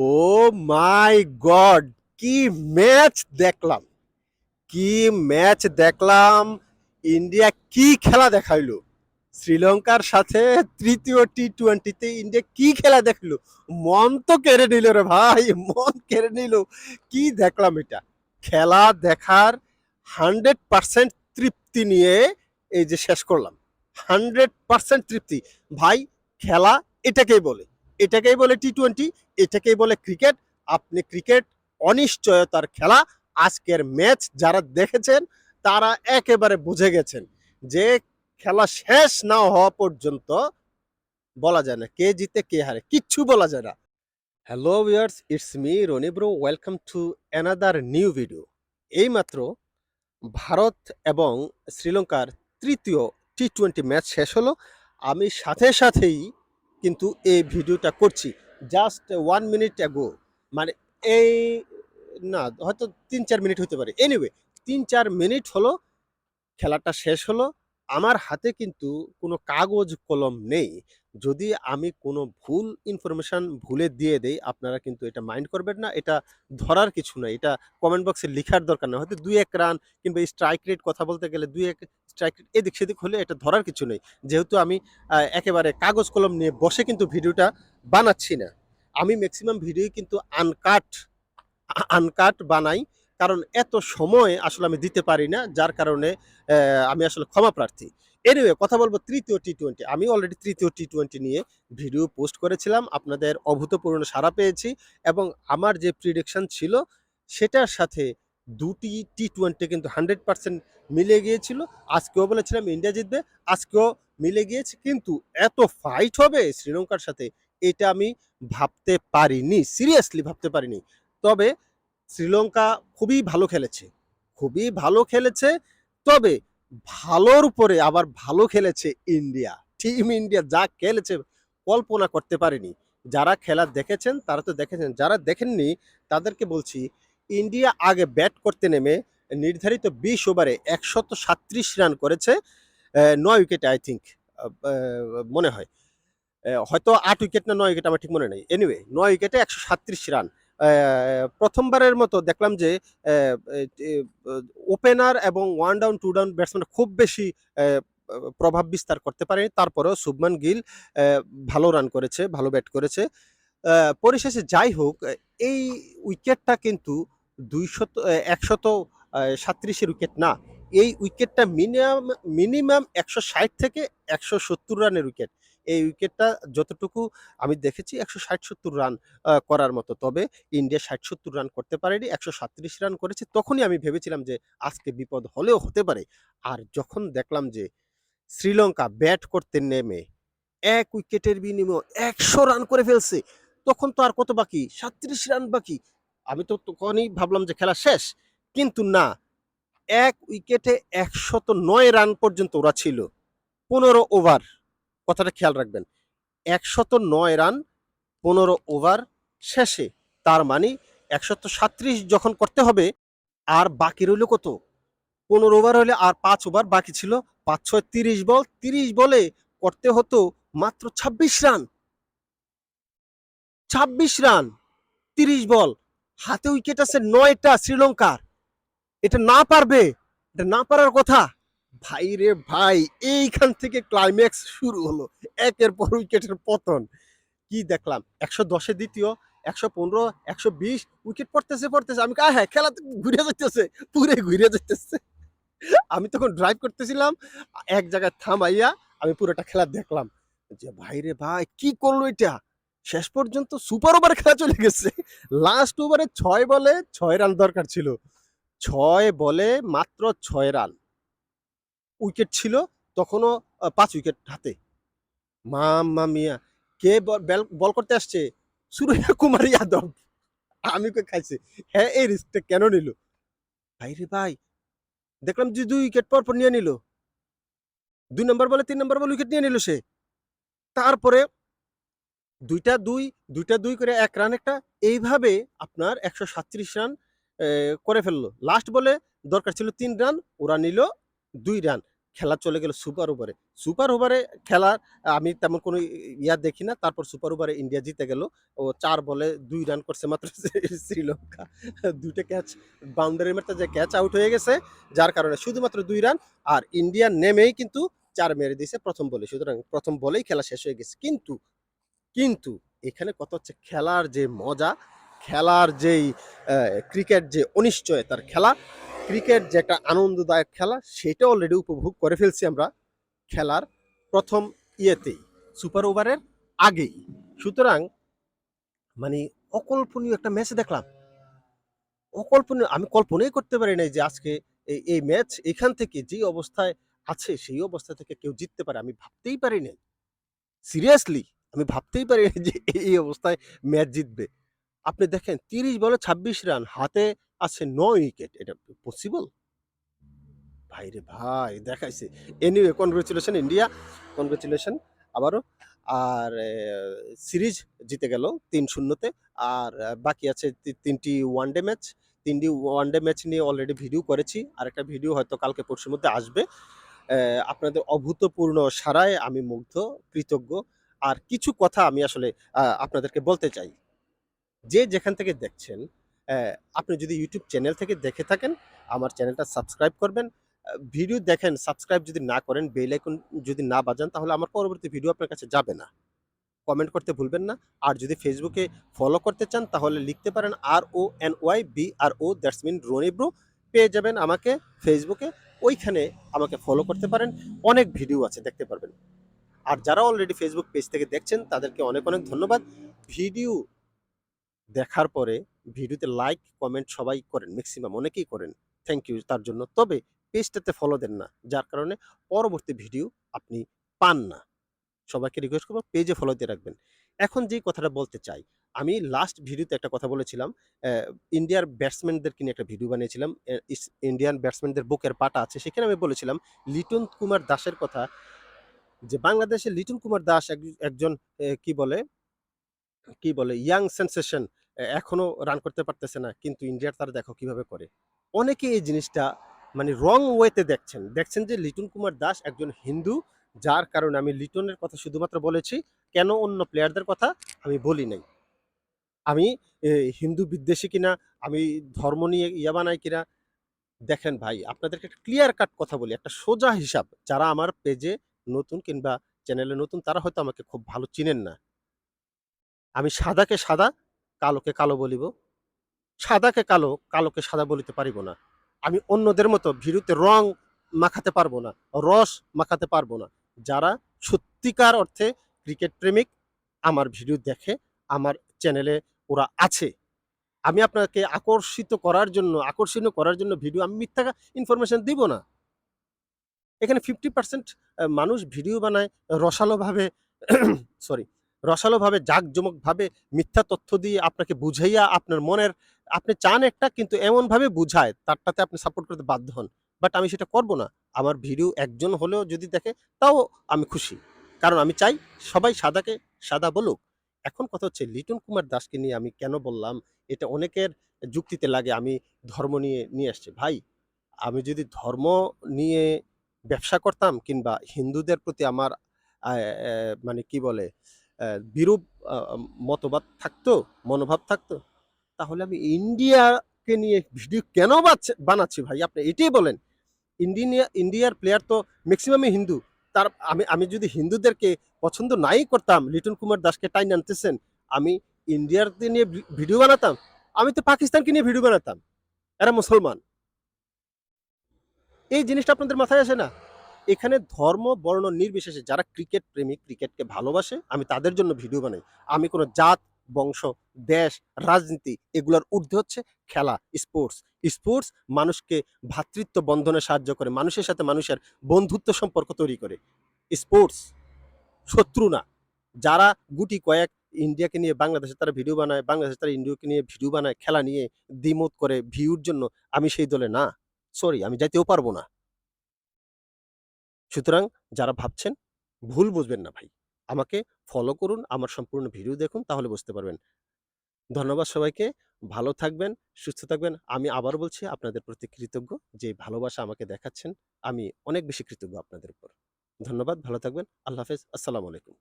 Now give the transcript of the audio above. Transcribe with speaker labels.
Speaker 1: ও মাই god কি match দেখলাম। কি ম্যাচ দেখলাম। ইন্ডিয়া কি খেলা দেখাইলো? শ্রীলঙ্কার সাথে তৃতীয় টি টোয়েন্টিতে ইন্ডিয়া কি খেলা দেখল মন তো কেড়ে নিল রে ভাই, মন কেড়ে নিল। কি দেখলাম এটা? খেলা দেখার হান্ড্রেড পার্সেন্ট তৃপ্তি নিয়ে এই যে শেষ করলাম। হান্ড্রেড পার্সেন্ট তৃপ্তি। ভাই, খেলা এটাকেই বলে। এটাকেই বলে টি টোয়েন্টি এটাকেই বলে ক্রিকেট আপনি ক্রিকেট অনিশ্চয়তার খেলা, আজকের ম্যাচ যারা দেখেছেন, তারা একেবারে বুঝে গেছেন যে খেলা শেষ না হওয়া পর্যন্ত বলা যায় না, কে জিতে, কে হারে, কিচ্ছু বলা যায় না। Hello viewers it's me Ronibro welcome to another new video এইমাত্র ভারত এবং শ্রীলঙ্কার তৃতীয় টি টোয়েন্টি ম্যাচ শেষ হলো। আমি সাথে সাথেই কিন্তু এই ভিডিওটা করছি। জাস্ট ওয়ান মিনিট অ্যাগো মানে এই, না, হয়তো তিন চার মিনিট হতে পারে। এনিওয়ে তিন চার মিনিট হলো, খেলাটা শেষ হলো। আমার হাতে কিন্তু কোনো কাগজ, কলম নেই। যদি আমি কোনো ভুল ইনফরমেশন ভুলে দিয়ে দেই, আপনারা কিন্তু এটা মাইন্ড করবেন না। এটা ধরার কিছু না এটা কমেন্ট বক্সে লেখার দরকার না হয়তো দুই এক রান কিংবা স্ট্রাইক রেট কথা বলতে গেলে দুই এক স্ট্রাইক রেট এদিক সেদিক হলে এটা ধরার কিছু নেই। যেহেতু আমি একেবারে কাগজ, কলম নিয়ে বসে কিন্তু ভিডিওটা বানাচ্ছি না। আমি ম্যাক্সিমাম ভিডিও কিন্তু আনকাট আনকাট বানাই। কারণ এত সময় আসলে আমি দিতে পারি না, যার কারণে আমি আসলে ক্ষমা প্রার্থী। এনিওয়ে কথা বলব তৃতীয় টি টোয়েন্টি আমি অলরেডি তৃতীয় টি টোয়েন্টি নিয়ে ভিডিও পোস্ট করেছিলাম, আপনাদের অভূতপূর্ণ সাড়া পেয়েছি এবং আমার যে প্রিডিকশন ছিল, সেটার সাথে দুটি টি টোয়েন্টি কিন্তু হান্ড্রেড পার্সেন্ট মিলে গিয়েছিল। আজকেও বলেছিলাম ইন্ডিয়া জিতবে, আজকেও মিলে গিয়েছে, কিন্তু এত ফাইট হবে শ্রীলঙ্কার সাথে, এটা আমি ভাবতে পারিনি সিরিয়াসলি ভাবতে পারিনি। তবে শ্রীলঙ্কা খুবই ভালো খেলেছে, খুবই ভালো খেলেছে, তবে ভালোর উপরে আবার ভালো খেলেছে ইন্ডিয়া। টিম ইন্ডিয়া যা খেলেছে কল্পনা করতে পারেনি। যারা খেলা দেখেছেন, তারা তো দেখেছেন। যারা দেখেননি, তাদেরকে বলছি, ইন্ডিয়া আগে ব্যাট করতে নেমে নির্ধারিত বিশ ওভারে একশত সাত্রিশ রান করেছে নয় উইকেটে আই থিঙ্ক মনে হয়। হয়তো আট উইকেট না নয় উইকেট আমার ঠিক মনে নেই। এনিওয়ে নয় উইকেটে একশো রান প্রথমবারের মতো দেখলাম যে ওপেনার এবং one down two down batsman খুব বেশি প্রভাব বিস্তার করতে পারেনি। তারপরেও শুভমান গিল ভালো রান করেছে, ভালো ব্যাট করেছে। পরিশেষে যাই হোক, এই উইকেটটা কিন্তু দুইশত একশত সাত্রিশের উইকেট না। এই উইকেটটা মিনিমাম মিনিমাম একশো ষাট থেকে একশো সত্তর রানের উইকেট। এই উইকেটটা যতটুকু আমি দেখেছি একশো ষাট সত্তর রান করার মতো। তবে ইন্ডিয়া ষাট সত্তর রান করতে পারেনি, একশো সাতত্রিশ রান করেছে। তখনই আমি ভেবেছিলাম যে আজকে বিপদ হলেও হতে পারে। আর যখন দেখলাম যে শ্রীলঙ্কা ব্যাট করতে নেমে এক উইকেটের বিনিময় একশো রান করে ফেলছে, তখন তো আর কত বাকি? সাতত্রিশ রান বাকি। আমি তো তখনই ভাবলাম যে খেলা শেষ। কিন্তু না, এক উইকেটে একশত নয় রান পর্যন্ত ওরা ছিল, পনেরো ওভার। কথাটা খেয়াল রাখবেন। একশত নয় রান পনেরো ওভার শেষে। তার মানে একশত সাত্রিশ যখন করতে হবে, আর বাকি রইল কত? পনেরো ওভার হলে আর পাঁচ ওভার বাকি ছিল। পাঁচ, ছয়, তিরিশ বল, তিরিশ বলে করতে হতো মাত্র ছাব্বিশ রান। ছাব্বিশ রান, তিরিশ বল। হাতে উইকেট আছে নয়টা শ্রীলঙ্কার। এটা না পারবে, এটা না পারার কথা। ভাই রে ভাই, এইখান থেকে ক্লাইম্যাক্স শুরু হলো। একের পর উইকেটের পতন। কি দেখলাম? একশো দশে দ্বিতীয়, একশো পনেরো, একশো বিশ, উইকেট পড়তেছে পড়তেছে। আমি হ্যাঁ খেলা ঘুরে যাইতেছে, পুরে ঘুরে যাইতেছে। আমি তখন ড্রাইভ করতেছিলাম, এক জায়গায় থামাইয়া আমি পুরোটা খেলা দেখলাম। যে ভাই রে ভাই, কি করল এটা? শেষ পর্যন্ত সুপার ওভার খেলা চলে গেছে। লাস্ট ওভারে ছয় বলে ছয় রান দরকার ছিল। ছয় বলে মাত্র ছয় রান উইকেট ছিল তখনও পাঁচ উইকেট হাতে। মাম্মা মিয়া, কে বল করতে আসছে? সূর্য কুমার যাদব। আমি খাইছি। হ্যাঁ এই রিস্কটা কেন নিল? ভাই রে ভাই, দেখলাম যে দুই উইকেট পর পর নিয়ে নিল। দুই নম্বর বলে তিন নম্বর বলে উইকেট নিয়ে নিল সে। তারপরে দুইটা দুই দুইটা দুই করে এক রান একটা, এইভাবে আপনার একশো সাতত্রিশ রান করে ফেলল। লাস্ট বলে দরকার ছিল তিন রান ওরা নিল দুই রান খেলা চলে গেল সুপার ওভারে। সুপার ওভারে খেলার আমি তেমন কোনো ইয়া দেখি না। তারপর সুপার ওভারে ইন্ডিয়া জিতে গেল। ও চার বলে দুই রান করছে মাত্র শ্রীলঙ্কা। দুইটা ক্যাচ বাউন্ডারি মারতে যে ক্যাচ আউট হয়ে গেছে, যার কারণে শুধুমাত্র দুই রান। আর ইন্ডিয়া নেমেই কিন্তু চার মেরে দিয়েছে প্রথম বলে। সুতরাং প্রথম বলেই খেলা শেষ হয়ে গেছে। কিন্তু কিন্তু এখানে কত হচ্ছে খেলার যে মজা, খেলার যেই ক্রিকেট যে অনিশ্চয়তার খেলা ক্রিকেট যে একটা আনন্দদায়ক খেলা, সেটা অলরেডি উপভোগ করে ফেলছি আমরা খেলার প্রথম ইয়েতেই সুপার ওভারের আগেই। সুতরাং মানে অকল্পনীয় একটা ম্যাচ দেখলাম। অকল্পনীয়, আমি কল্পনাই করতে পারি নাই যে আজকে এই ম্যাচ এখান থেকে যে অবস্থায় আছে, সেই অবস্থা থেকে কেউ জিততে পারে, আমি ভাবতেই পারি নাই। সিরিয়াসলি আমি ভাবতেই পারি যে এই অবস্থায় ম্যাচ জিতবে। আপনি দেখেন, তিরিশ বলে ছাব্বিশ রান, হাতে আছে নয় উইকেট এটা পসিবল ভাই রে ভাই, দেখাইছে। এনিওয়ে কনগ্রেচুলেশন ইন্ডিয়া কনগ্রেচুলেশন আবারও। আর সিরিজ জিতে গেল তিন শূন্যতে আর বাকি আছে তিনটি ওয়ানডে ম্যাচ তিনটি ওয়ানডে ম্যাচ নিয়ে অলরেডি ভিডিও করেছি। আর একটা ভিডিও হয়তো কালকে পরশুর মধ্যে আসবে। আপনাদের অভূতপূর্ণ সারায় আমি মুগ্ধ, কৃতজ্ঞ। আর কিছু কথা আমি আসলে আপনাদেরকে বলতে চাই। যে যেখান থেকে দেখছেন আপনি যদি ইউটিউব চ্যানেল থেকে দেখে থাকেন, আমার চ্যানেলটা সাবস্ক্রাইব করবেন। ভিডিও দেখেন সাবস্ক্রাইব যদি না করেন বেল আইকন যদি না বাজান, তাহলে আমার পরবর্তী ভিডিও আপনার কাছে যাবে না। কমেন্ট করতে ভুলবেন না। আর যদি ফেসবুকে ফলো করতে চান, তাহলে লিখতে পারেন R O N Y B R O that's mean Roni bro পেয়ে যাবেন আমাকে ফেসবুকে ওইখানে আমাকে ফলো করতে পারেন। অনেক ভিডিও আছে, দেখতে পারবেন। আর যারা অলরেডি ফেসবুক পেজ থেকে দেখছেন, তাদেরকে অনেক অনেক ধন্যবাদ। ভিডিও দেখার পরে ভিডিওতে লাইক কমেন্ট সবাই করেন ম্যাক্সিমাম অনেকেই করেন। থ্যাংক ইউ তার জন্য। তবে পেজটাতে ফলো দেন না, যার কারণে পরবর্তী ভিডিও আপনি পান না। সবাইকে রিকোয়েস্ট করব পেজে ফলো দিয়ে রাখবেন। এখন যে কথাটা বলতে চাই, আমি লাস্ট ভিডিওতে একটা কথা বলেছিলাম ইন্ডিয়ার ব্যাটসম্যানদেরকে নিয়ে একটা ভিডিও বানিয়েছিলাম ইন্ডিয়ান ব্যাটসম্যানদের বুকের পাটা আছে, সেখানে আমি বলেছিলাম, লিটন কুমার দাসের কথা, যে বাংলাদেশের লিটন কুমার দাস এক- একজন কি বলে কি বলে ইয়াং সেন্সেশন এখনও রান করতে পারতেছে না। কিন্তু ইন্ডিয়ার তারা দেখো কীভাবে করে। অনেকে এই জিনিসটা মানে রং ওয়েতে দেখছেন। দেখছেন যে লিটন কুমার দাস একজন হিন্দু, যার কারণে আমি লিটনের কথা শুধুমাত্র বলেছি, কেন অন্য প্লেয়ারদের কথা আমি বলি নাই। আমি হিন্দু বিদ্বেষী কিনা, আমি ধর্ম নিয়ে ইয়া বানাই কিনা, দেখেন ভাই, আপনাদেরকে একটা ক্লিয়ার কাট কথা বলি, একটা সোজা হিসাব। যারা আমার পেজে নতুন কিংবা চ্যানেলে নতুন, তারা হয়তো আমাকে খুব ভালো চিনেন না। আমি সাদাকে সাদা কালোকে কালো বলিব, সাদাকে কালো, কালোকে সাদা বলিতে পারিব না। আমি অন্যদের মতো ভিডিওতে রং মাখাতে পারব না, রস মাখাতে পারব না। যারা সত্যিকার অর্থে ক্রিকেট প্রেমিক, আমার ভিডিও দেখে, আমার চ্যানেলে ওরা আছে। আমি আপনাকে আকর্ষিত করার জন্য, আকর্ষণীয় করার জন্য ভিডিও, আমি মিথ্যা ইনফরমেশন দিব না। এখানে ফিফটি পার্সেন্ট মানুষ ভিডিও বানায় রসালোভাবে সরি রসালোভাবে, জাঁকজমকভাবে মিথ্যা তথ্য দিয়ে আপনাকে বুঝাইয়া আপনার মনের, আপনি চান একটা কিন্তু এমনভাবে বুঝায়, তারটাতে আপনি সাপোর্ট করতে বাধ্য হন। বাট আমি সেটা করব না। আমার ভিডিও একজন হলেও যদি দেখে, তাও আমি খুশি। কারণ আমি চাই সবাই সাদাকে সাদা বলুক। এখন কথা হচ্ছে, লিটন কুমার দাসকে নিয়ে আমি কেন বললাম? এটা অনেকের যুক্তিতে লাগে, আমি ধর্ম নিয়ে নিয়ে আসছি। ভাই, আমি যদি ধর্ম নিয়ে ব্যবসা করতাম কিংবা হিন্দুদের প্রতি আমার মানে কি বলে বিরূপ মতবাদ থাকতো, মনোভাব থাকতো। তাহলে আমি ইন্ডিয়াকে নিয়ে ভিডিও কেন বানাচ্ছি ভাই? আপনি এটাই বলেন। ইন্ডিয়া ইন্ডিয়ার প্লেয়ার তো ম্যাক্সিমামই হিন্দু। তার, আমি আমি যদি হিন্দুদেরকে পছন্দ নাই করতাম, লিটন কুমার দাসকে টাইন আনতেছেন, আমি ইন্ডিয়ারকে নিয়ে ভিডিও বানাতাম, আমি তো পাকিস্তানকে নিয়ে ভিডিও বানাতাম। এরা মুসলমান। এই জিনিসটা আপনাদের মাথায় আসে না? এখানে ধর্ম, বর্ণ নির্বিশেষে যারা ক্রিকেট প্রেমিক ক্রিকেটকে ভালোবাসে, আমি তাদের জন্য ভিডিও বানাই। আমি কোনো জাত, বংশ, দেশ, রাজনীতি এগুলোর ঊর্ধ্বে হচ্ছে খেলা, স্পোর্টস। স্পোর্টস মানুষকে ভ্রাতৃত্ব বন্ধনে সাহায্য করে, মানুষের সাথে মানুষের বন্ধুত্ব সম্পর্ক তৈরি করে। স্পোর্টস শত্রু না। যারা গুটি কয়েক ইন্ডিয়াকে নিয়ে বাংলাদেশে তারা ভিডিও বানায়, বাংলাদেশে তারা ইন্ডিয়াকে নিয়ে ভিডিও বানায়, খেলা নিয়ে দ্বিমত করে, ভিউর জন্য আমি সেই দলে না। সরি, আমি যাইতেও পারব না। সুতরাং যারা ভাবছেন, ভুল বুঝবেন না ভাই। আমাকে ফলো করুন, আমার সম্পূর্ণ ভিডিও দেখুন, তাহলে বুঝতে পারবেন। ধন্যবাদ সবাইকে, ভালো থাকবেন, সুস্থ থাকবেন। আমি আবার বলছি, আপনাদের প্রতি কৃতজ্ঞ, যে ভালোবাসা আমাকে দেখাচ্ছেন, আমি অনেক বেশি কৃতজ্ঞ আপনাদের উপর। ধন্যবাদ, ভালো থাকবেন, আল্লাহ হাফেজ, আসসালামু আলাইকুম।